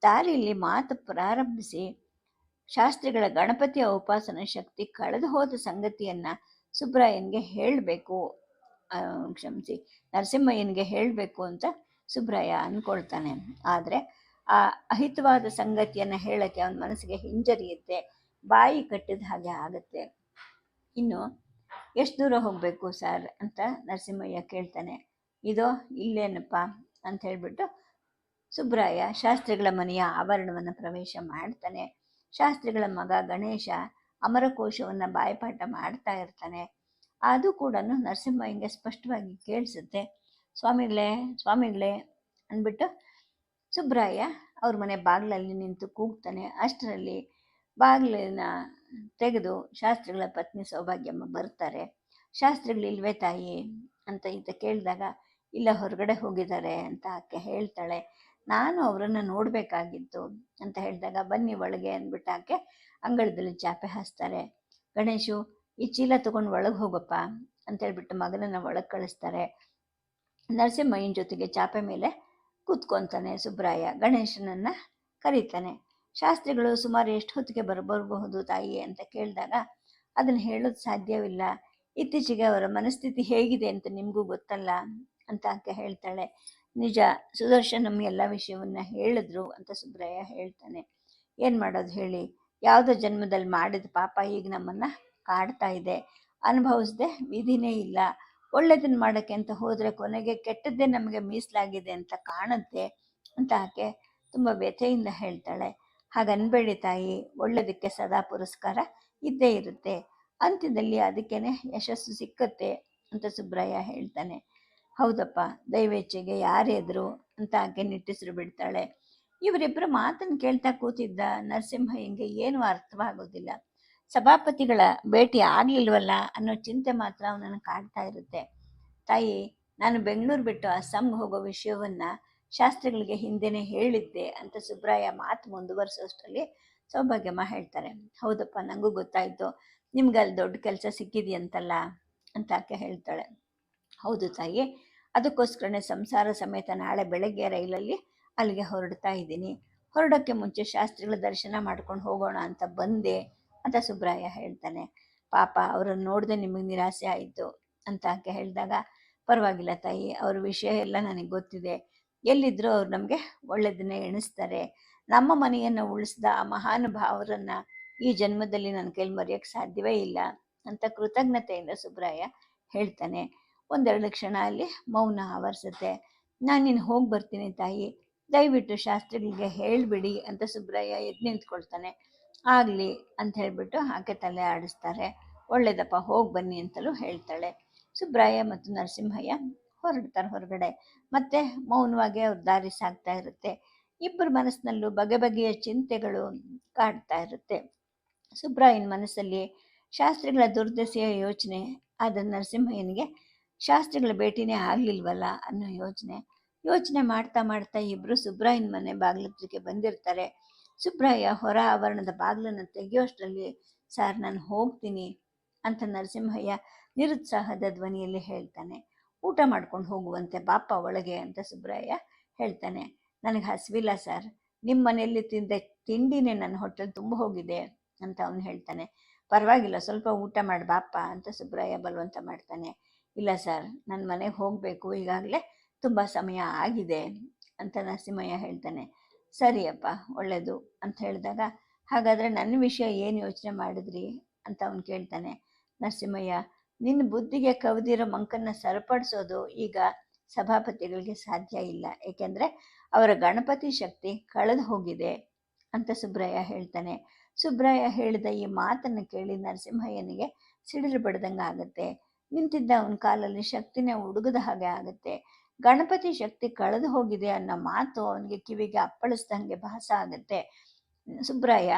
ದಾರಿಯಲ್ಲಿ ಮಾತು ಪ್ರಾರಂಭಿಸಿ ಶಾಸ್ತ್ರಿಗಳ ಗಣಪತಿಯ ಉಪಾಸನ ಶಕ್ತಿ ಕಳೆದು ಹೋದ ಸಂಗತಿಯನ್ನ ಸುಬ್ರಾಯನ್ಗೆ ಹೇಳಬೇಕು. ಕ್ಷಮಿಸಿ, ನರಸಿಂಹಯ್ಯನಿಗೆ ಹೇಳಬೇಕು ಅಂತ ಸುಬ್ರಾಯ ಅನ್ಕೊಳ್ತಾನೆ. ಆದರೆ ಆ ಅಹಿತವಾದ ಸಂಗತಿಯನ್ನು ಹೇಳಕ್ಕೆ ಅವನ ಮನಸ್ಸಿಗೆ ಹಿಂಜರಿಯುತ್ತೆ. ಬಾಯಿ ಕಟ್ಟಿದ ಹಾಗೆ ಆಗುತ್ತೆ. ಇನ್ನು ಎಷ್ಟು ದೂರ ಹೋಗಬೇಕು ಸರ್ ಅಂತ ನರಸಿಂಹಯ್ಯ ಕೇಳ್ತಾನೆ. ಇದು, ಇಲ್ಲೇನಪ್ಪ? ಅಂತ ಹೇಳಿಬಿಟ್ಟು ಸುಬ್ರಾಯ ಶಾಸ್ತ್ರಿಗಳ ಮನೆಯ ಆವರಣವನ್ನು ಪ್ರವೇಶ ಮಾಡ್ತಾನೆ. ಶಾಸ್ತ್ರಿಗಳ ಮಗ ಗಣೇಶ ಅಮರಕೋಶವನ್ನು ಬಾಯ್ಪಾಠ ಮಾಡ್ತಾ ಇರ್ತಾನೆ. ಅದು ಕೂಡ ನರಸಿಂಹಯ್ಯಂಗೆ ಸ್ಪಷ್ಟವಾಗಿ ಕೇಳಿಸುತ್ತೆ. ಸ್ವಾಮಿಗಳೇ ಸ್ವಾಮಿಗಳೇ, ಅಂದ್ಬಿಟ್ಟು ಸುಬ್ರಾಯ ಅವ್ರ ಮನೆ ಬಾಗಿಲಲ್ಲಿ ನಿಂತು ಕೂಗ್ತಾನೆ. ಅಷ್ಟರಲ್ಲಿ ಬಾಗಿಲಿನ ತೆಗೆದು ಶಾಸ್ತ್ರಿಗಳ ಪತ್ನಿ ಸೌಭಾಗ್ಯಮ್ಮ ಬರ್ತಾರೆ. ಶಾಸ್ತ್ರಿಗಳಿಲ್ವೇ ತಾಯಿ? ಅಂತ ಈತ ಕೇಳಿದಾಗ, ಇಲ್ಲ, ಹೊರಗಡೆ ಹೋಗಿದ್ದಾರೆ ಅಂತ ಆಕೆ ಹೇಳ್ತಾಳೆ. ನಾನು ಅವರನ್ನು ನೋಡಬೇಕಾಗಿತ್ತು ಅಂತ ಹೇಳಿದಾಗ, ಬನ್ನಿ ಒಳಗೆ ಅಂದ್ಬಿಟ್ಟು ಆಕೆ ಅಂಗಳದಲ್ಲಿ ಚಾಪೆ ಹಾಸ್ತಾರೆ. ಗಣೇಶು, ಈ ಚೀಲ ತಗೊಂಡು ಒಳಗೆ ಹೋಗಪ್ಪ ಅಂತ ಹೇಳ್ಬಿಟ್ಟು ಮಗನನ್ನು ಒಳಗೆ ಕಳಿಸ್ತಾರೆ. ನರಸಿಂಹಯ್ಯನ ಜೊತೆಗೆ ಚಾಪೆ ಮೇಲೆ ಕೂತ್ಕೊತಾನೆ ಸುಬ್ರಾಯ. ಗಣೇಶನನ್ನು ಕರೀತಾನೆ. ಶಾಸ್ತ್ರಿಗಳು ಸುಮಾರು ಎಷ್ಟು ಹೊತ್ತಿಗೆ ಬರಬರಬಹುದು ತಾಯಿ ಅಂತ ಕೇಳಿದಾಗ, ಅದನ್ನು ಹೇಳೋದು ಸಾಧ್ಯವಿಲ್ಲ. ಇತ್ತೀಚೆಗೆ ಅವರ ಮನಸ್ಥಿತಿ ಹೇಗಿದೆ ಅಂತ ನಿಮಗೂ ಗೊತ್ತಲ್ಲ? ಅಂತ ಆಕೆ ಹೇಳ್ತಾಳೆ. ನಿಜ, ಸುದರ್ಶನ್ ನಮ್ಮ ಎಲ್ಲ ವಿಷಯವನ್ನ ಹೇಳಿದ್ರು ಅಂತ ಸುಬ್ರಯ್ಯ ಹೇಳ್ತಾನೆ. ಏನು ಮಾಡೋದು ಹೇಳಿ? ಯಾವುದೋ ಜನ್ಮದಲ್ಲಿ ಮಾಡಿದ ಪಾಪ ಈಗ ನಮ್ಮನ್ನು ಕಾಡ್ತಾ ಇದೆ. ಅನುಭವಿಸ್ದೆ ವಿಧಿನೇ ಇಲ್ಲ. ಒಳ್ಳೇದನ್ನು ಮಾಡೋಕ್ಕೆ ಅಂತ ಹೋದರೆ ಕೊನೆಗೆ ಕೆಟ್ಟದ್ದೇ ನಮಗೆ ಮೀಸಲಾಗಿದೆ ಅಂತ ಕಾಣುತ್ತೆ, ಅಂತ ಆಕೆ ತುಂಬ ವ್ಯಥೆಯಿಂದ ಹೇಳ್ತಾಳೆ. ಹಾಗನ್ಬೇಡಿ ತಾಯಿ ಒಳ್ಳೆಯದಕ್ಕೆ ಸದಾ ಪುರಸ್ಕಾರ ಇದ್ದೇ ಇರುತ್ತೆ. ಅಂತ್ಯದಲ್ಲಿ ಅದಕ್ಕೇನೆ ಯಶಸ್ಸು ಸಿಕ್ಕತ್ತೆ ಅಂತ ಸುಬ್ರಾಯ ಹೇಳ್ತಾನೆ. ಹೌದಪ್ಪ, ದೈವೇಚ್ಛೆಗೆ ಯಾರೆದ್ರು ಅಂತ ಆಕೆ ನಿಟ್ಟಿಸ್ರು ಬಿಡ್ತಾಳೆ. ಇವರಿಬ್ಬರು ಮಾತನ್ನು ಕೇಳ್ತಾ ಕೂತಿದ್ದ ನರಸಿಂಹಯ್ಯಂಗೆ ಏನು ಅರ್ಥವಾಗೋದಿಲ್ಲ. ಸಭಾಪತಿಗಳ ಭೇಟಿ ಆಗ್ಲಿಲ್ವಲ್ಲ ಅನ್ನೋ ಚಿಂತೆ ಮಾತ್ರ ಅವನನ್ನು ಕಾಡ್ತಾ ಇರುತ್ತೆ. ತಾಯಿ, ನಾನು ಬೆಂಗಳೂರು ಬಿಟ್ಟು ಅಸ್ಸಾಂಗೆ ಹೋಗೋ ವಿಷಯವನ್ನ ಶಾಸ್ತ್ರಿಗಳಿಗೆ ಹಿಂದೆನೇ ಹೇಳಿದ್ದೆ ಅಂತ ಸುಬ್ರಾಯ ಮಾತು ಮುಂದುವರಿಸೋಷ್ಟರಲ್ಲಿ ಸೌಭಾಗ್ಯಮ್ಮ ಹೇಳ್ತಾರೆ. ಹೌದಪ್ಪ ನನಗೂ ಗೊತ್ತಾಯಿತು. ನಿಮ್ಗೆ ಅಲ್ಲಿ ದೊಡ್ಡ ಕೆಲಸ ಸಿಕ್ಕಿದೆಯಂತಲ್ಲ ಅಂತ ಆಕೆ ಹೇಳ್ತಾಳೆ. ಹೌದು ತಾಯಿ, ಅದಕ್ಕೋಸ್ಕರನೇ ಸಂಸಾರ ಸಮೇತ ನಾಳೆ ಬೆಳಗ್ಗೆ ರೈಲಲ್ಲಿ ಅಲ್ಲಿಗೆ ಹೊರಡ್ತಾ ಇದ್ದೀನಿ. ಹೊರಡೋಕ್ಕೆ ಮುಂಚೆ ಶಾಸ್ತ್ರಿಗಳ ದರ್ಶನ ಮಾಡ್ಕೊಂಡು ಹೋಗೋಣ ಅಂತ ಬಂದೆ ಅಂತ ಸುಬ್ರಾಯ ಹೇಳ್ತಾನೆ. ಪಾಪ, ಅವರನ್ನು ನೋಡದೆ ನಿಮಗೆ ನಿರಾಸೆ ಆಯಿತು ಅಂತ ಆಕೆ ಹೇಳಿದಾಗ, ಪರವಾಗಿಲ್ಲ ತಾಯಿ, ಅವ್ರ ವಿಷಯ ಎಲ್ಲ ನನಗೆ ಗೊತ್ತಿದೆ. ಎಲ್ಲಿದ್ದರೂ ಅವ್ರು ನಮಗೆ ಒಳ್ಳೆಯದನ್ನೇ ಎಣಿಸ್ತಾರೆ. ನಮ್ಮ ಮನೆಯನ್ನು ಉಳಿಸಿದ ಆ ಮಹಾನುಭಾವರನ್ನು ಈ ಜನ್ಮದಲ್ಲಿ ನನ್ನ ಕೈಲಿ ಮರೆಯೋಕ್ಕೆ ಸಾಧ್ಯವೇ ಇಲ್ಲ ಅಂತ ಕೃತಜ್ಞತೆಯಿಂದ ಸುಬ್ರಾಯ ಹೇಳ್ತಾನೆ. ಒಂದೆರಡು ಕ್ಷಣ ಅಲ್ಲಿ ಮೌನ ಆವರಿಸುತ್ತೆ. ನಾನು ನೀನು ಹೋಗಿ ಬರ್ತೀನಿ ತಾಯಿ. ದಯವಿಟ್ಟು ಶಾಸ್ತ್ರಿಗಳಿಗೆ ಹೇಳಿಬಿಡಿ ಅಂತ ಸುಬ್ರಾಯ ಎದ್ದು ನಿಂತ್ಕೊಳ್ತಾನೆ. ಆಗಲಿ ಅಂತ ಹೇಳಿಬಿಟ್ಟು ಆಕೆ ತಲೆ ಆಡಿಸ್ತಾರೆ. ಒಳ್ಳೇದಪ್ಪ ಹೋಗಿ ಬನ್ನಿ ಅಂತಲೂ ಹೇಳ್ತಾಳೆ. ಸುಬ್ರಾಯ ಮತ್ತು ನರಸಿಂಹಯ್ಯ ಹೊರಡ್ತಾರೆ ಹೊರಗಡೆ. ಮತ್ತೆ ಮೌನವಾಗಿ ಅವ್ರ ದಾರಿ ಸಾಗ್ತಾ ಇರುತ್ತೆ. ಇಬ್ಬರ ಮನಸ್ಸಿನಲ್ಲೂ ಬಗೆ ಬಗೆಯ ಚಿಂತೆಗಳು ಕಾಡ್ತಾ ಇರುತ್ತೆ. ಸುಬ್ರಾಯನ ಮನಸ್ಸಲ್ಲಿ ಶಾಸ್ತ್ರಿಗಳ ದುರ್ದಶೆಯ ಯೋಚನೆ ಆದ ನರಸಿಂಹಯ್ಯನಿಗೆ ಶಾಸ್ತ್ರಿಗಳ ಭೇಟಿನೇ ಆಗಲಿಲ್ವಲ್ಲ ಅನ್ನೋ ಯೋಚನೆ. ಯೋಚನೆ ಮಾಡ್ತಾ ಮಾಡ್ತಾ ಇಬ್ಬರು ಸುಬ್ರಾಯನ ಮನೆ ಬಾಗಿಲಕ್ಕೆ ಬಂದಿರ್ತಾರೆ. ಸುಬ್ರಾಯ ಹೊರ ಆವರಣದ ಬಾಗಿಲನ್ನು ತೆಗೆಯೋಷ್ಟರಲ್ಲಿ, ಸರ್ ನಾನು ಹೋಗ್ತೀನಿ ಅಂತ ನರಸಿಂಹಯ್ಯ ನಿರುತ್ಸಾಹದ ಧ್ವನಿಯಲ್ಲಿ ಹೇಳ್ತಾನೆ. ಊಟ ಮಾಡ್ಕೊಂಡು ಹೋಗುವಂತೆ ಬಾಪ ಒಳಗೆ ಅಂತ ಸುಬ್ರಾಯ ಹೇಳ್ತಾನೆ. ನನಗೆ ಹಸಿವಿಲ್ಲ ಸರ್. ನಿಮ್ಮ ಮನೆಯಲ್ಲಿ ತಿಂದ ತಿಂಡಿನೇ ನನ್ನ ಹೊಟ್ಟೆಲ್ ತುಂಬ ಹೋಗಿದೆ ಅಂತ ಅವನು ಹೇಳ್ತಾನೆ. ಪರವಾಗಿಲ್ಲ, ಸ್ವಲ್ಪ ಊಟ ಮಾಡಿ ಬಾಪ ಅಂತ ಸುಬ್ರಾಯ ಬಲವಂತ ಮಾಡ್ತಾನೆ. ಇಲ್ಲ ಸರ್ ನನ್ನ ಮನೆಗೆ ಹೋಗಬೇಕು. ಈಗಾಗಲೇ ತುಂಬ ಸಮಯ ಆಗಿದೆ ಅಂತ ನರಸಿಂಹಯ್ಯ ಹೇಳ್ತಾನೆ. ಸರಿಯಪ್ಪ ಒಳ್ಳೆಯದು ಅಂತ ಹೇಳಿದಾಗ, ಹಾಗಾದರೆ ನನ್ನ ವಿಷಯ ಏನು ಯೋಚನೆ ಮಾಡಿದ್ರಿ? ಅಂತ ಅವನು ಕೇಳ್ತಾನೆ. ನರಸಿಂಹಯ್ಯ ನಿನ್ನ ಬುದ್ಧಿಗೆ ಕವಿದಿರೋ ಮಂಕನ್ನ ಸರಿಪಡಿಸೋದು ಈಗ ಸಭಾಪತಿಗಳಿಗೆ ಸಾಧ್ಯ ಇಲ್ಲ. ಏಕೆಂದರೆ ಅವರ ಗಣಪತಿ ಶಕ್ತಿ ಕಳೆದು ಹೋಗಿದೆ ಅಂತ ಸುಬ್ರಯ್ಯ ಹೇಳ್ತಾನೆ. ಸುಬ್ರಯ್ಯ ಹೇಳಿದ ಈ ಮಾತನ್ನು ಕೇಳಿ ನರಸಿಂಹಯ್ಯನಿಗೆ ಸಿಡಿಲು ಬಡ್ದಂಗೆ ಆಗುತ್ತೆ. ನಿಂತಿದ್ದ ಅವನ ಕಾಲಲ್ಲಿ ಶಕ್ತಿನೇ ಹುಡುಗದ ಹಾಗೆ ಆಗುತ್ತೆ. ಗಣಪತಿ ಶಕ್ತಿ ಕಳೆದು ಹೋಗಿದೆ ಅನ್ನೋ ಮಾತು ಅವನಿಗೆ ಕಿವಿಗೆ ಅಪ್ಪಳಿಸ್ದಂಗೆ ಭಾಸ ಆಗುತ್ತೆ. ಸುಬ್ರಾಯ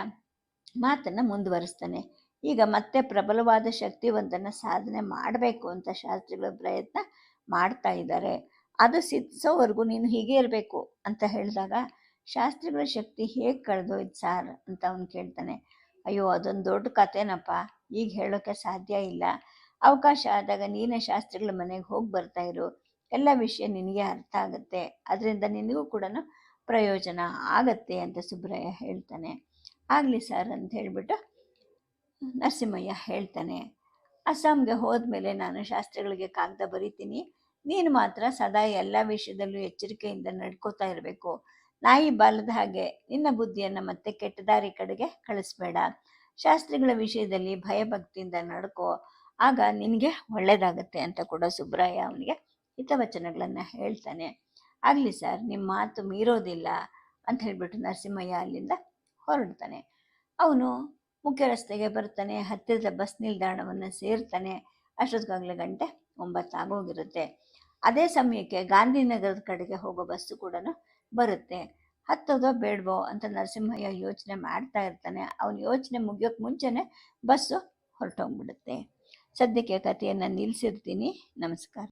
ಮಾತನ್ನು ಮುಂದುವರಿಸ್ತಾನೆ. ಈಗ ಮತ್ತೆ ಪ್ರಬಲವಾದ ಶಕ್ತಿವಂತನ ಸಾಧನೆ ಮಾಡಬೇಕು ಅಂತ ಶಾಸ್ತ್ರಿಗಳು ಪ್ರಯತ್ನ ಮಾಡ್ತಾ ಇದ್ದಾರೆ. ಅದು ಸಿದ್ಧಿಸೋವರೆಗೂ ನೀನು ಹೀಗೆ ಇರಬೇಕು ಅಂತ ಹೇಳಿದಾಗ ಶಾಸ್ತ್ರಿಗಳ ಶಕ್ತಿ ಹೇಗೆ ಕಳೆದೋಯ್ತು ಸಾರ್ ಅಂತ ಅವನು ಕೇಳ್ತಾನೆ. ಅಯ್ಯೋ, ಅದೊಂದು ದೊಡ್ಡ ಕಥೆನಪ್ಪ. ಈಗ ಹೇಳೋಕ್ಕೆ ಸಾಧ್ಯ ಇಲ್ಲ. ಅವಕಾಶ ಆದಾಗ ನೀನೇ ಶಾಸ್ತ್ರಿಗಳ ಮನೆಗೆ ಹೋಗಿ ಬರ್ತಾ ಇರು. ಎಲ್ಲ ವಿಷಯ ನಿನಗೆ ಅರ್ಥ ಆಗುತ್ತೆ. ಅದರಿಂದ ನಿನಗೂ ಕೂಡ ಪ್ರಯೋಜನ ಆಗತ್ತೆ ಅಂತ ಸುಬ್ರಯ್ಯ ಹೇಳ್ತಾನೆ. ಆಗಲಿ ಸರ್ ಅಂತ ಹೇಳಿಬಿಟ್ಟು ನರಸಿಂಹಯ್ಯ ಹೇಳ್ತಾನೆ, ಅಸ್ಸಾಂಗೆ ಹೋದ್ಮೇಲೆ ನಾನು ಶಾಸ್ತ್ರಗಳಿಗೆ ಕಾಗದ ಬರಿತೀನಿ. ನೀನು ಮಾತ್ರ ಸದಾ ಎಲ್ಲ ವಿಷಯದಲ್ಲೂ ಎಚ್ಚರಿಕೆಯಿಂದ ನಡ್ಕೋತಾ ಇರಬೇಕು. ನಾಯಿ ಬಾಲದ ಹಾಗೆ ನಿನ್ನ ಬುದ್ಧಿಯನ್ನು ಮತ್ತೆ ಕೆಟ್ಟದಾರಿ ಕಡೆಗೆ ಕಳಿಸ್ಬೇಡ. ಶಾಸ್ತ್ರಿಗಳ ವಿಷಯದಲ್ಲಿ ಭಯಭಕ್ತಿಯಿಂದ ನಡ್ಕೋ. ಆಗ ನಿನಗೆ ಒಳ್ಳೆಯದಾಗತ್ತೆ ಅಂತ ಕೂಡ ಸುಬ್ರಾಯ ಅವನಿಗೆ ಹಿತವಚನಗಳನ್ನು ಹೇಳ್ತಾನೆ. ಆಗಲಿ ಸರ್ ನಿಮ್ಮ ಮಾತು ಮೀರೋದಿಲ್ಲ ಅಂತ ಹೇಳಿಬಿಟ್ಟು ನರಸಿಂಹಯ್ಯ ಅಲ್ಲಿಂದ ಹೊರಡ್ತಾನೆ. ಅವನು ಮುಖ್ಯ ರಸ್ತೆಗೆ ಬರ್ತಾನೆ, ಹತ್ತಿರದ ಬಸ್ ನಿಲ್ದಾಣವನ್ನು ಸೇರ್ತಾನೆ ಅಷ್ಟೊತ್ತಿಗಾಗಲೇ ಗಂಟೆ ಒಂಬತ್ತಾಗೋಗಿರುತ್ತೆ ಅದೇ ಸಮಯಕ್ಕೆ ಗಾಂಧಿನಗರದ ಕಡೆಗೆ ಹೋಗೋ ಬಸ್ಸು ಕೂಡ ಬರುತ್ತೆ. ಹತ್ತೋದೋ ಬೇಡವೋ ಅಂತ ನರಸಿಂಹಯ್ಯ ಯೋಚನೆ ಮಾಡ್ತಾ ಇರ್ತಾನೆ. ಅವನ ಯೋಚನೆ ಮುಗಿಯೋಕೆ ಮುಂಚೆನೆ ಬಸ್ಸು ಹೊರಟೋಗ್ಬಿಡುತ್ತೆ. ಸದ್ಯಕ್ಕೆ ಕಥೆಯನ್ನು ನಿಲ್ಲಿಸಿರ್ತೀನಿ ನಮಸ್ಕಾರ.